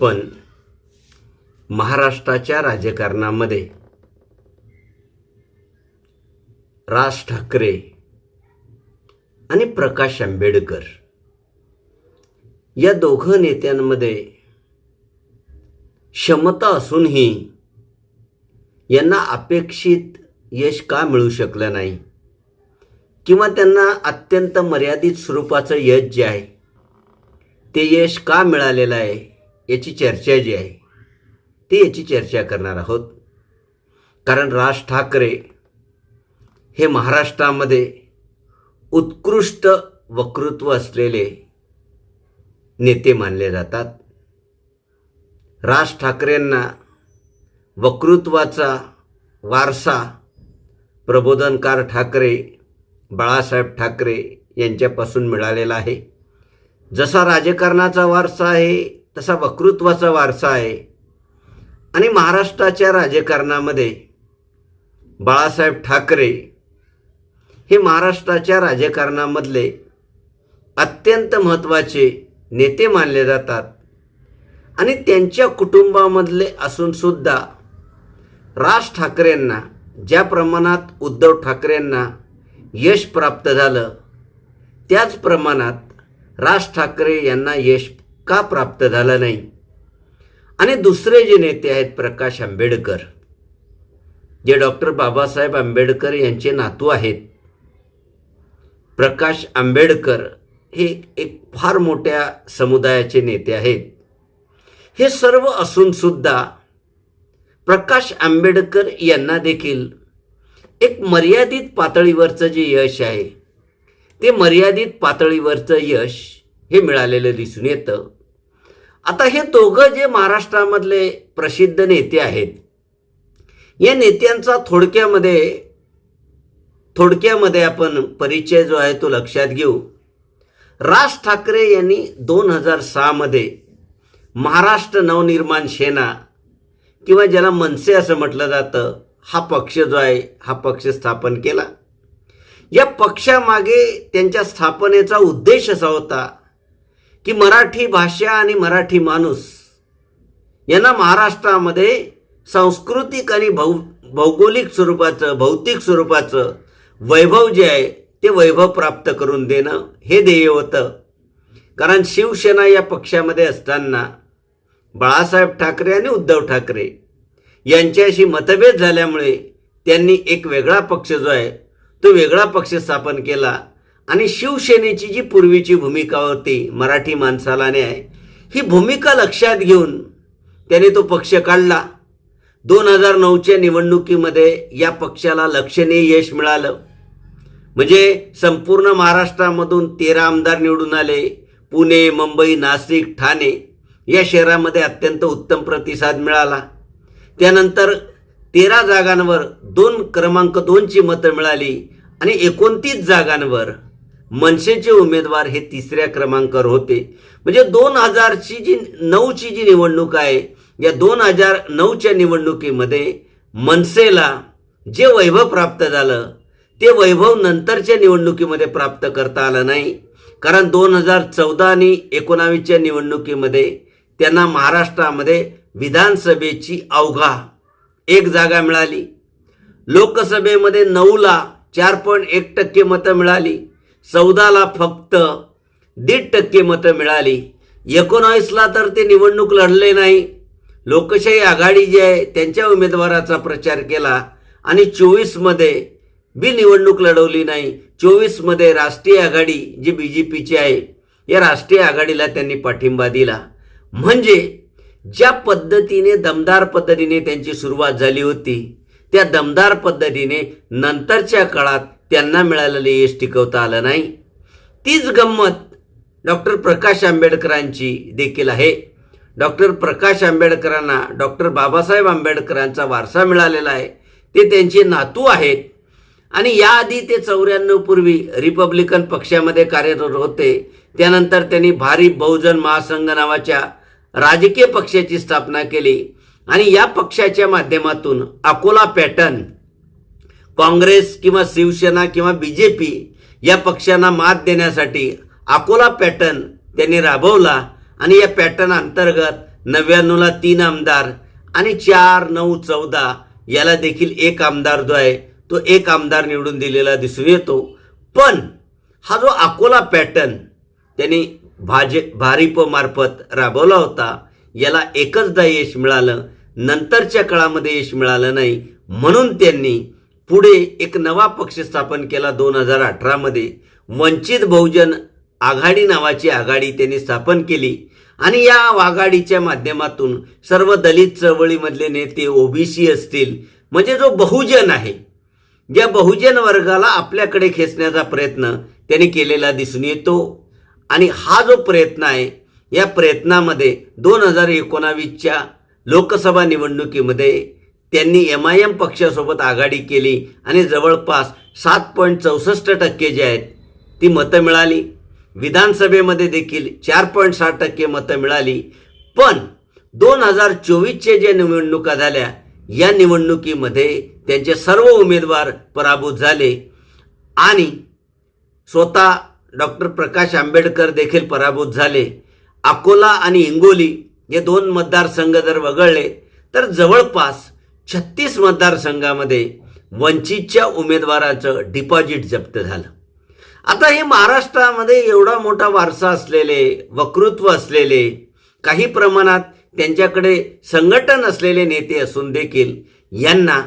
पण महाराष्ट्राच्या राजकारणामध्ये राज ठाकरे आणि प्रकाश आंबेडकर या दोघं नेत्यांमध्ये क्षमता असूनही यांना अपेक्षित यश का मिळू शकलं नाही? किंवा त्यांना अत्यंत मर्यादित स्वरूपाचं यश जे आहे ते यश का मिळालेलं आहे? याची चर्चा जी आहे ती याची चर्चा करणार आहोत. कारण राज ठाकरे हे महाराष्ट्रामध्ये उत्कृष्ट वक्तृत्व असलेले नेते मानले जातात. राज ठाकरेंना वक्तृत्वाचा वारसा प्रबोधनकार ठाकरे बाळासाहेब ठाकरे यांच्यापासून मिळालेला आहे. जसा राजकारणाचा वारसा आहे तसा वक्तृत्वाचा वारसा आहे. आणि महाराष्ट्राच्या राजकारणामध्ये बाळासाहेब ठाकरे हे महाराष्ट्राच्या राजकारणामधले अत्यंत महत्त्वाचे नेते मानले जातात. आणि त्यांच्या कुटुंबामधले असूनसुद्धा राज ठाकरेंना ज्या प्रमाणात उद्धव ठाकरेंना यश प्राप्त झालं त्याच प्रमाणात राज ठाकरे यांना यश का प्राप्त झाला नाही. आणि दुसरे जे नेते आहेत प्रकाश आंबेडकर जे डॉक्टर बाबासाहेब आंबेडकर यांचे नातू आहेत प्रकाश आंबेडकर हे एक फार मोठ्या समुदायाचे नेते आहेत. हे सर्व असूनसुद्धा प्रकाश आंबेडकर यांना देखील एक मर्यादित पातळीवरचं जे यश आहे ते मर्यादित पातळीवरचं यश हे मिळालेलं दिसून येतं. आता हे दोघं जे महाराष्ट्रामधले प्रसिद्ध नेते आहेत या नेत्यांचा थोडक्यामध्ये थोडक्यामध्ये आपण परिचय जो आहे तो लक्षात घेऊ. राज ठाकरे यांनी दोन हजार सहामध्ये महाराष्ट्र नवनिर्माण सेना किंवा ज्याला मनसे असं म्हटलं जातं हा पक्ष जो आहे हा पक्ष स्थापन केला. या पक्षामागे त्यांच्या स्थापनेचा उद्देश असा होता की मराठी भाषा आणि मराठी माणूस यांना महाराष्ट्रामध्ये सांस्कृतिक आणि भौ भौगोलिक स्वरूपाचं भौतिक स्वरूपाचं वैभव जे आहे ते वैभव प्राप्त करून देणं हे ध्येय होतं. कारण शिवसेना या पक्षामध्ये असताना बाळासाहेब ठाकरे आणि उद्धव ठाकरे यांच्याशी मतभेद झाल्यामुळे त्यांनी एक वेगळा पक्ष जो आहे तो वेगळा पक्ष स्थापन केला. आणि शिवसेनेची जी पूर्वीची भूमिका होती मराठी माणसाला न्याय ही भूमिका लक्षात घेऊन त्याने तो पक्ष काढला. दोन हजार नऊच्या निवडणुकीमध्ये या पक्षाला लक्षणीय यश मिळालं. म्हणजे संपूर्ण महाराष्ट्रामधून तेरा आमदार निवडून आले पुणे मुंबई नाशिक ठाणे या शहरामध्ये अत्यंत उत्तम प्रतिसाद मिळाला. त्यानंतर तेरा जागांवर दोन क्रमांक दोनची मतं मिळाली आणि एकोणतीस जागांवर मनसेचे उमेदवार हे तिसऱ्या क्रमांकावर होते. म्हणजे दोन हजारची जी नऊची जी निवडणूक आहे या दोन हजार नऊच्या निवडणुकीमध्ये मनसेला जे वैभव प्राप्त झालं ते वैभव नंतरच्या निवडणुकीमध्ये प्राप्त करता आलं नाही. कारण दोन हजार चौदा आणि एकोणावीसच्या निवडणुकीमध्ये त्यांना महाराष्ट्रामध्ये विधानसभेची अवघा एक जागा मिळाली. लोकसभेमध्ये नऊला चार पॉईंट एक टक्के मतं मिळाली. चौदाला फक्त दीड टक्के मतं मिळाली. एकोणावीसला तर ते निवडणूक लढले नाही. लोकशाही आघाडी जी आहे त्यांच्या उमेदवाराचा प्रचार केला आणि चोवीसमध्ये बी निवडणूक लढवली नाही. चोवीसमध्ये राष्ट्रीय आघाडी जी बी जे पीची आहे या राष्ट्रीय आघाडीला त्यांनी पाठिंबा दिला. म्हणजे ज्या पद्धतीने दमदार पद्धतीने त्यांची सुरुवात झाली होती त्या दमदार पद्धतीने नंतरच्या काळात त्यांना मिळालेले यश टिकवता आलं नाही. तीच गंमत डॉक्टर प्रकाश आंबेडकरांची देखील आहे. डॉक्टर प्रकाश आंबेडकरांना डॉक्टर बाबासाहेब आंबेडकरांचा वारसा मिळालेला आहे. ते त्यांचे नातू आहेत. आणि याआधी ते चौऱ्याण्णव पूर्वी रिपब्लिकन पक्षामध्ये कार्यरत होते. त्यानंतर त्यांनी भारी बहुजन महासंघ नावाच्या राजकीय पक्षाची स्थापना केली. आणि या पक्षाच्या माध्यमातून अकोला पॅटर्न काँग्रेस किंवा शिवसेना किंवा बी जे पी या पक्षांना मात देण्यासाठी अकोला पॅटर्न त्यांनी राबवला आणि या पॅटर्न अंतर्गत नव्याण्णवला तीन आमदार आणि चार नऊ चौदा याला देखील एक आमदार जो आहे तो एक आमदार निवडून दिलेला दिसून येतो. पण हा जो अकोला पॅटर्न त्यांनी भाजे भारिपमार्फत राबवला होता याला एकचदा यश मिळालं नंतरच्या काळामध्ये यश मिळालं नाही म्हणून त्यांनी पुढे एक नवा पक्ष स्थापन केला दोन हजार अठरामध्ये वंचित बहुजन आघाडी नावाची आघाडी त्यांनी स्थापन केली. आणि या आघाडीच्या माध्यमातून सर्व दलित चळवळीमधले नेते ओबीसी असतील म्हणजे जो बहुजन आहे ज्या बहुजन वर्गाला आपल्याकडे खेचण्याचा प्रयत्न त्यांनी केलेला दिसून येतो. आणि हा जो प्रयत्न आहे या प्रयत्नामध्ये दोन हजार एकोणावीसच्या लोकसभा निवडणुकीमध्ये त्यांनी एम आय एम पक्षासोबत आघाडी केली आणि जवळपास सात पॉईंट चौसष्ट टक्के जे आहेत ती मतं मिळाली. विधानसभेमध्ये देखील चार पॉईंट साठ टक्के मतं मिळाली. पण दोन हजार चोवीसच्या ज्या निवडणुका झाल्या या निवडणुकीमध्ये त्यांचे सर्व उमेदवार पराभूत झाले आणि स्वतः डॉक्टर प्रकाश आंबेडकर देखील पराभूत झाले. अकोला आणि हिंगोली हे दोन मतदारसंघ जर वगळले तर जवळपास छत्तीस मतदारसंघामध्ये वंचितच्या उमेदवाराचं डिपॉझिट जप्त झालं. आता हे महाराष्ट्रामध्ये एवढा मोठा वारसा असलेले वक्तृत्व असलेले काही प्रमाणात त्यांच्याकडे संघटन असलेले नेते असून देखील यांना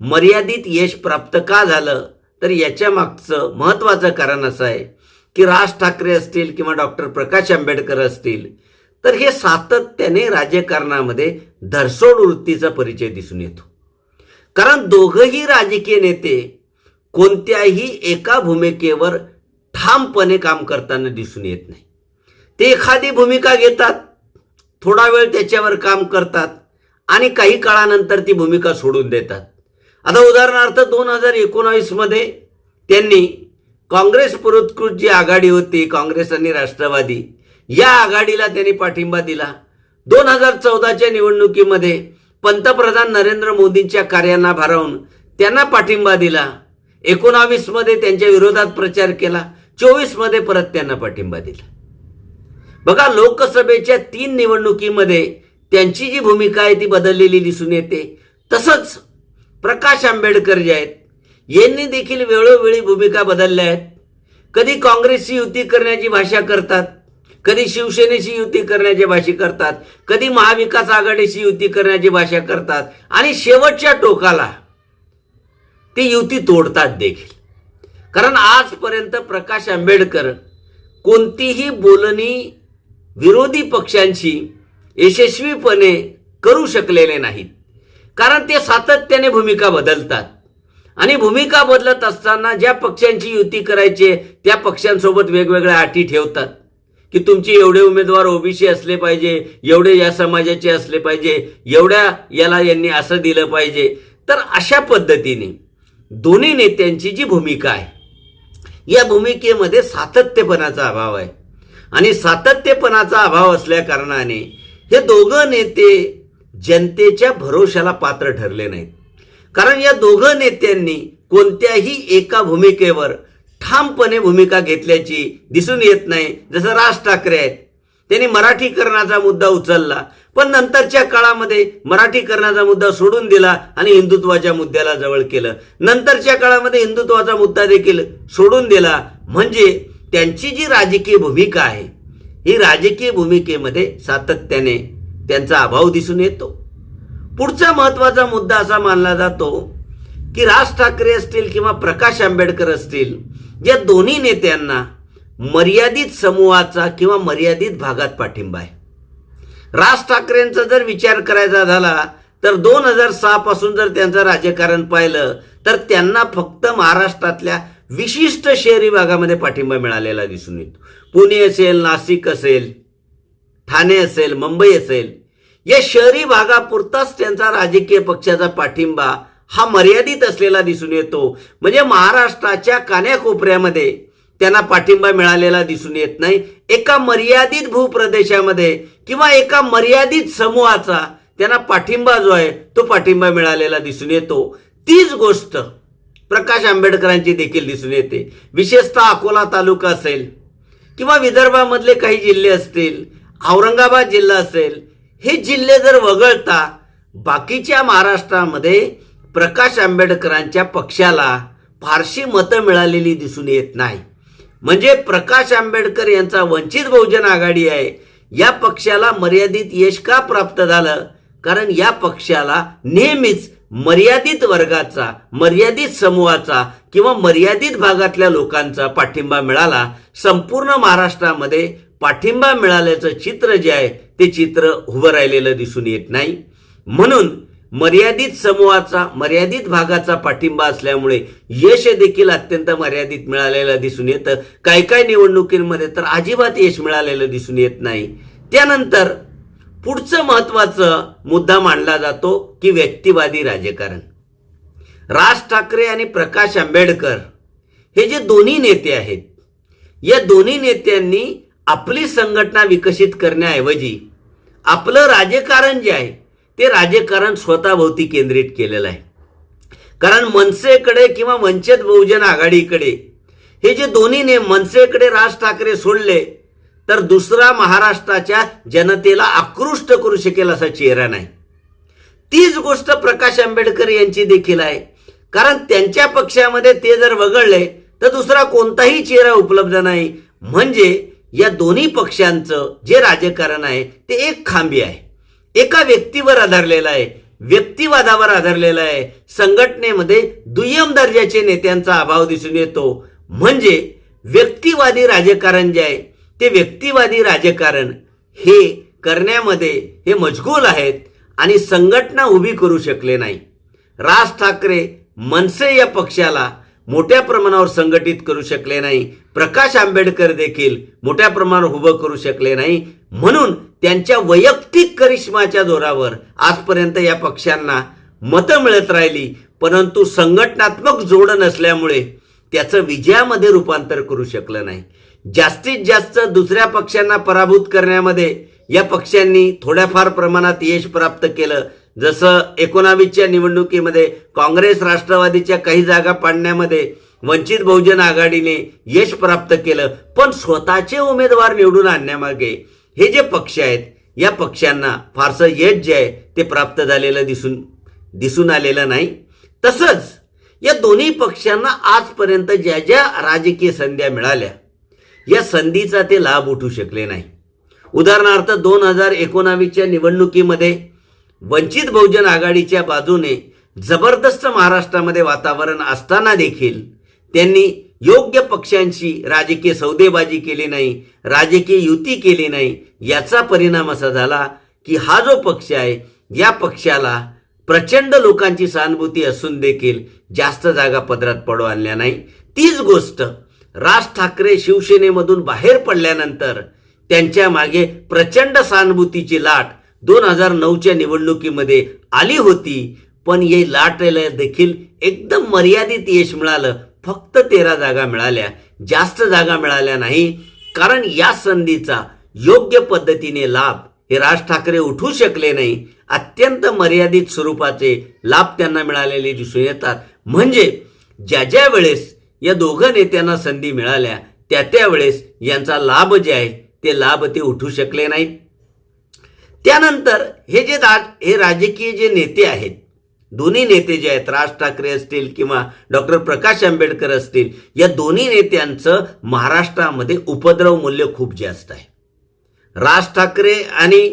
मर्यादित यश प्राप्त का झालं? तर याच्या मागचं महत्त्वाचं कारण असं आहे की राज ठाकरे असतील किंवा डॉक्टर प्रकाश आंबेडकर असतील तर हे सातत्याने राजकारणामध्ये धरसोड वृत्तीचा परिचय दिसून येतो. कारण दोघंही राजकीय नेते कोणत्याही एका भूमिकेवर ठामपणे काम करताना दिसून येत नाही. ते एखादी भूमिका घेतात थोडा वेळ त्याच्यावर काम करतात आणि काही काळानंतर ती भूमिका सोडून देतात. आता उदाहरणार्थ दोन हजार एकोणावीसमध्ये त्यांनी काँग्रेस पुरस्कृत जी आघाडी होती काँग्रेस आणि राष्ट्रवादी या आघाडीला त्यांनी पाठिंबा दिला. दोन हजार चौदाच्या निवडणुकीमध्ये पंतप्रधान नरेंद्र मोदींच्या कार्यांना भारावून त्यांना पाठिंबा दिला. एकोणावीसमध्ये त्यांच्या विरोधात प्रचार केला. चोवीसमध्ये परत त्यांना पाठिंबा दिला. बघा लोकसभेच्या तीन निवडणुकीमध्ये त्यांची जी भूमिका आहे ती बदललेली दिसून येते. तसंच प्रकाश आंबेडकर जे आहेत यांनी देखील वेळोवेळी भूमिका बदलल्या आहेत. कधी काँग्रेसची युती करण्याची भाषा करतात कधी शिवसेनेची युती करण्याची भाषा करतात कधी महाविकास आघाडीची युती करण्याची भाषा करतात आणि शेवटच्या टोकाला ते युती तोडतात देखील. कारण आजपर्यंत प्रकाश आंबेडकर कोणतीही बोलणी विरोधी पक्षांशी यशस्वीपणे करू शकलेले नाहीत. कारण ते सातत्याने भूमिका बदलतात. आणि भूमिका बदलत असताना ज्या पक्षांची युती करायची आहे, त्या पक्षांसोबत वेगवेगळ्या अटी ठेवतात. की तुमची एवढे उमेदवार ओबीसी असले पाहिजे एवढे या समाजाचे असले पाहिजे एवढ्या याला यांनी असं दिलं पाहिजे. तर अशा पद्धतीने दोन्ही नेत्यांची जी भूमिका आहे या भूमिकेमध्ये सातत्यपणाचा अभाव आहे. आणि सातत्यपणाचा अभाव असल्या कारणाने हे दोघं नेते जनतेच्या भरोशाला पात्र ठरले नाहीत. कारण या दोघं नेत्यांनी कोणत्याही एका भूमिकेवर ठामपणे भूमिका घेतल्याची दिसून येत नाही जसं राज ठाकरे आहेत. त्यांनी मराठीकरणाचा मुद्दा उचलला पण नंतरच्या काळामध्ये मराठीकरणाचा मुद्दा सोडून दिला आणि हिंदुत्वाच्या मुद्द्याला जवळ केलं. नंतरच्या काळामध्ये हिंदुत्वाचा मुद्दा देखील सोडून दिला म्हणजे त्यांची जी राजकीय भूमिका आहे ही राजकीय भूमिकेमध्ये सातत्याने त्यांचा अभाव दिसून येतो. पुढचा महत्त्वाचा मुद्दा असा मानला जातो की राज ठाकरे असतील किंवा प्रकाश आंबेडकर असतील या दोन्ही नेत्यांना मर्यादित समूहाचा किंवा मर्यादित भागात पाठिंबा आहे. राज ठाकरेंचा जर विचार करायचा झाला तर दोन हजार सहापासून जर त्यांचं राजकारण पाहिलं तर त्यांना फक्त महाराष्ट्रातल्या विशिष्ट शहरी भागामध्ये पाठिंबा मिळालेला दिसून येतो. पुणे असेल नाशिक असेल ठाणे असेल मुंबई असेल या शहरी भागापुरताच त्यांचा राजकीय पक्षाचा पाठिंबा हा मर्यादित असलेला दिसून येतो. म्हणजे महाराष्ट्राच्या कान्याकोपऱ्यामध्ये त्यांना पाठिंबा मिळालेला दिसून येत नाही. एका मर्यादित भूप्रदेशामध्ये किंवा एका मर्यादित समूहाचा त्यांना पाठिंबा जो आहे तो पाठिंबा मिळालेला दिसून येतो. तीच गोष्ट प्रकाश आंबेडकरांची देखील दिसून येते. विशेषतः अकोला तालुका असेल किंवा विदर्भामधले काही जिल्हे असतील औरंगाबाद जिल्हा असेल हे जिल्हे जर वगळता बाकीच्या महाराष्ट्रामध्ये प्रकाश आंबेडकरांच्या पक्षाला फारशी मतं मिळालेली दिसून येत नाही. म्हणजे प्रकाश आंबेडकर यांचा वंचित बहुजन आघाडी आहे या पक्षाला मर्यादित यश का प्राप्त झालं? कारण या पक्षाला नेहमीच मर्यादित वर्गाचा मर्यादित समूहाचा किंवा मर्यादित भागातल्या लोकांचा पाठिंबा मिळाला संपूर्ण महाराष्ट्रामध्ये पाठिंबा मिळाल्याचं चित्र जे आहे ते चित्र उभं राहिलेलं दिसून येत नाही. म्हणून मर्यादित समूहाचा मर्यादित भागाचा पाठिंबा असल्यामुळे यश देखील अत्यंत मर्यादित मिळालेलं दिसून येतं. काही काही निवडणुकींमध्ये तर अजिबात यश मिळालेलं दिसून येत नाही. त्यानंतर पुढचं महत्वाचं मुद्दा मांडला जातो की व्यक्तिवादी राजकारण. राज ठाकरे आणि प्रकाश आंबेडकर हे जे दोन्ही नेते आहेत या दोन्ही नेत्यांनी आपली संघटना विकसित करण्याऐवजी आपलं राजकारण जे आहे ते राजकारण स्वतःभोवती केंद्रित केलेलं आहे. कारण मनसेकडे किंवा वंचित बहुजन आघाडीकडे हे जे दोन्ही ने मनसेकडे राज ठाकरे सोडले तर दुसरा महाराष्ट्राच्या जनतेला आकृष्ट करू शकेल असा चेहरा नाही. तीच गोष्ट प्रकाश आंबेडकर यांची देखील आहे. कारण त्यांच्या पक्षामध्ये ते जर वगळले तर दुसरा कोणताही चेहरा उपलब्ध नाही. म्हणजे या दोन्ही पक्षांचं जे राजकारण आहे ते एक खांबी आहे. एका व्यक्तीवर आधारलेला आहे व्यक्तिवादावर आधारलेला आहे. संघटनेमध्ये दुय्यम दर्जाचे नेत्यांचा अभाव दिसून येतो. म्हणजे व्यक्तिवादी राजकारण जे आहे ते व्यक्तिवादी राजकारण हे करण्यामध्ये हे मजगूल आहेत आणि संघटना उभी करू शकले नाही. राज ठाकरे मनसे या पक्षाला मोठ्या प्रमाणावर संघटित करू शकले नाही. प्रकाश आंबेडकर देखील मोठ्या प्रमाणावर उभं करू शकले नाही. म्हणून त्यांच्या वैयक्तिक करिश्माच्या जोरावर आजपर्यंत या पक्षांना मतं मिळत राहिली. परंतु संघटनात्मक जोड नसल्यामुळे त्याचं विजयामध्ये रूपांतर करू शकलं नाही. जास्तीत जास्त दुसऱ्या पक्षांना पराभूत करण्यामध्ये या पक्षांनी थोड्याफार प्रमाणात यश प्राप्त केलं. जसं एकोणावीसच्या निवडणुकीमध्ये काँग्रेस राष्ट्रवादीच्या काही जागा पाडण्यामध्ये वंचित बहुजन आघाडीने यश प्राप्त केलं पण स्वतःचे उमेदवार निवडून आणण्यामागे हे जे पक्ष आहेत या पक्षांना फारसं यश जे आहे ते प्राप्त झालेलं दिसून दिसून आलेलं नाही. तसंच या दोन्ही पक्षांना आजपर्यंत ज्या ज्या राजकीय संध्या मिळाल्या या संधीचा ते लाभ उठू शकले नाही. उदाहरणार्थ दोन हजार एकोणावीसच्या निवडणुकीमध्ये वंचित बहुजन आघाडीच्या बाजूने जबरदस्त महाराष्ट्रामध्ये वातावरण असताना देखील त्यांनी योग्य पक्षांशी राजकीय सौदेबाजी केली नाही राजकीय युती केली नाही याचा परिणाम असा झाला की हा जो पक्ष आहे या पक्षाला प्रचंड लोकांची सहानुभूती असून देखील जास्त जागा पदरात पडू आणल्या नाही. तीच गोष्ट राज ठाकरे शिवसेनेमधून बाहेर पडल्यानंतर त्यांच्या मागे प्रचंड सहानुभूतीची लाट दोन हजार नऊच्या निवडणुकीमध्ये आली होती पण ये लाटेला देखील एकदम मर्यादित यश मिळालं. फक्त तेरा जागा मिळाल्या. जास्त जागा मिळाल्या नाही कारण या संधीचा योग्य पद्धतीने लाभ हे राज ठाकरे उठू शकले नाही. अत्यंत मर्यादित स्वरूपाचे लाभ त्यांना मिळालेले दिसून येतात. म्हणजे ज्या ज्या वेळेस या दोघं नेत्यांना संधी मिळाल्या त्या त्यावेळेस यांचा लाभ जे आहे ते लाभ ते उठू शकले नाहीत. त्यानंतर हे जे दा हे राजकीय जे नेते आहेत दोन्ही नेते जे आहेत राज ठाकरे असतील किंवा डॉक्टर प्रकाश आंबेडकर असतील या दोन्ही नेत्यांचं महाराष्ट्रामध्ये उपद्रव मूल्य खूप जास्त आहे. राज ठाकरे आणि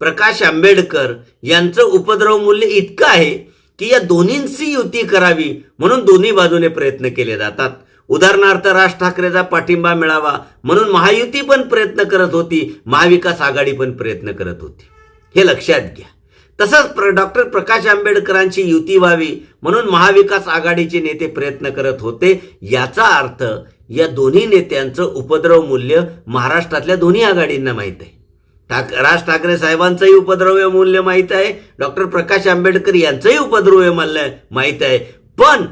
प्रकाश आंबेडकर यांचं उपद्रव मूल्य इतकं आहे की या दोन्हींची युती करावी म्हणून दोन्ही बाजूने प्रयत्न केले जातात. उदाहरणार्थ राज ठाकरेचा पाठिंबा मिळावा म्हणून महायुती पण प्रयत्न करत होती महाविकास आघाडी पण प्रयत्न करत होती. हे लक्षात घ्या. तसंच प्र डॉक्टर प्रकाश आंबेडकरांची युती व्हावी म्हणून महाविकास आघाडीचे नेते प्रयत्न करत होते याचा अर्थ या दोन्ही नेत्यांचं उपद्रव मूल्य महाराष्ट्रातल्या दोन्ही आघाडींना माहीत आहे. ठाक राज ठाकरे साहेबांचंही उपद्रव्य मूल्य माहीत आहे डॉक्टर प्रकाश आंबेडकर यांचंही उपद्रव्य मूल्य माहीत आहे. पण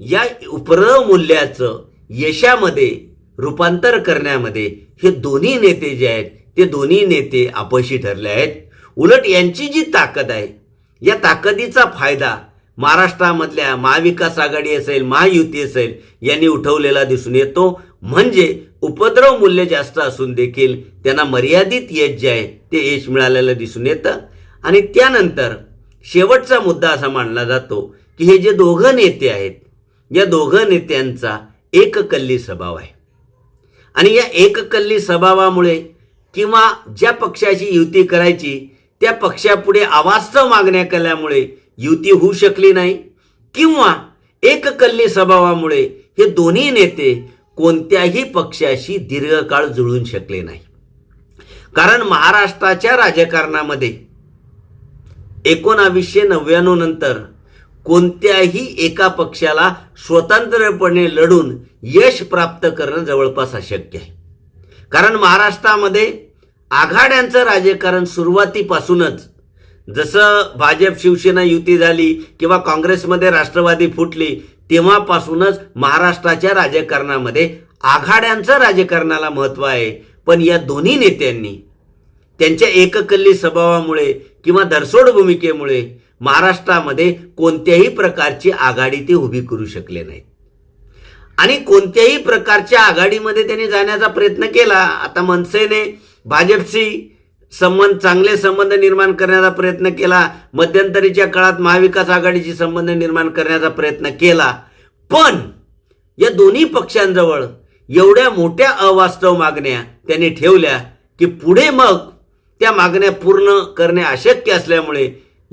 या उपद्रव मूल्याचं यशामध्ये रूपांतर करण्यामध्ये हे दोन्ही नेते जे आहेत ते दोन्ही नेते अपयशी ठरले आहेत. उलट यांची जी ताकद आहे या ताकदीचा फायदा महाराष्ट्रामधल्या महाविकास आघाडी असेल महायुती असेल यांनी उठवलेला दिसून येतो. म्हणजे उपद्रव मूल्य जास्त असून देखील त्यांना मर्यादित यश जे आहे ते यश मिळालेलं दिसून येतं. आणि त्यानंतर शेवटचा मुद्दा असा मानला जातो की हे जे दोघं नेते आहेत या दोघं नेत्यांचा एककल्ली स्वभाव आहे. आणि या एककल्ली स्वभावामुळे किंवा ज्या पक्षाची युती करायची त्या पक्षापुढे अवास्तव मागण्या केल्यामुळे युती होऊ शकली नाही किंवा एककल्ली स्वभावामुळे हे दोन्ही नेते कोणत्याही पक्षाशी दीर्घकाळ जुळून शकले नाही. कारण महाराष्ट्राच्या राजकारणामध्ये एकोणावीसशे नव्याण्णव नंतर कोणत्याही एका पक्षाला स्वतंत्रपणे लढून यश प्राप्त करणं जवळपास अशक्य आहे. कारण महाराष्ट्रामध्ये आघाड्यांचं राजकारण सुरुवातीपासूनच जसं भाजप शिवसेना युती झाली किंवा काँग्रेसमध्ये राष्ट्रवादी फुटली तेव्हापासूनच महाराष्ट्राच्या राजकारणामध्ये आघाड्यांचं राजकारणाला महत्त्व आहे. पण या दोन्ही नेत्यांनी त्यांच्या एककल्ली स्वभावामुळे किंवा धरसोड भूमिकेमुळे महाराष्ट्रामध्ये कोणत्याही प्रकारची आघाडी ते उभी करू शकले नाहीत. आणि कोणत्याही प्रकारच्या आघाडीमध्ये त्यांनी जाण्याचा प्रयत्न केला आता मनसेने भाजपशी संबंध चांगले संबंध निर्माण करण्याचा प्रयत्न केला मध्यंतरीच्या काळात महाविकास आघाडीशी संबंध निर्माण करण्याचा प्रयत्न केला पण या दोन्ही पक्षांजवळ एवढ्या मोठ्या अवास्तव मागण्या त्यांनी ठेवल्या की पुढे मग त्या मागण्या पूर्ण करणे अशक्य असल्यामुळे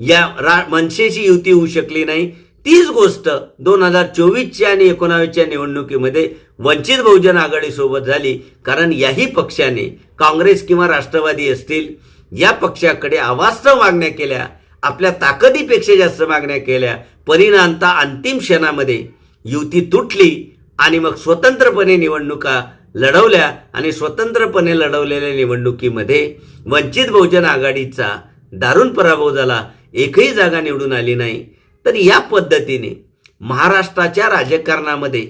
या रा मनसेची युती होऊ शकली नाही. तीच गोष्ट दोन हजार चोवीसच्या आणि एकोणावीसच्या निवडणुकीमध्ये वंचित बहुजन आघाडीसोबत झाली. कारण याही पक्षाने काँग्रेस किंवा राष्ट्रवादी असतील या पक्षाकडे अवास्तव मागण्या केल्या आपल्या ताकदीपेक्षा जास्त मागण्या केल्या. परिणामता अंतिम क्षणामध्ये युती तुटली आणि मग स्वतंत्रपणे निवडणुका लढवल्या आणि स्वतंत्रपणे लढवलेल्या निवडणुकीमध्ये वंचित बहुजन आघाडीचा दारुण पराभव झाला. एकही जागा निवडून आली नाही. तर या पद्धतीने महाराष्ट्राच्या राजकारणामध्ये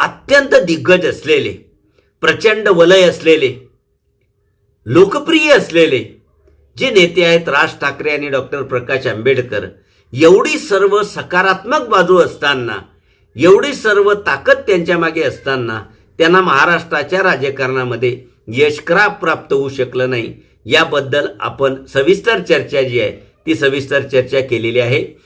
अत्यंत दिग्गज असलेले प्रचंड वलय असलेले लोकप्रिय असलेले जे नेते आहेत राज ठाकरे आणि डॉक्टर प्रकाश आंबेडकर एवढी सर्व सकारात्मक बाजू असताना एवढी सर्व ताकद त्यांच्या मागे असताना त्यांना महाराष्ट्राच्या राजकारणामध्ये यशक्राप प्राप्त होऊ शकलं नाही. याबद्दल आपण सविस्तर चर्चा जी आहे ती सविस्तर चर्चा केलेली आहे.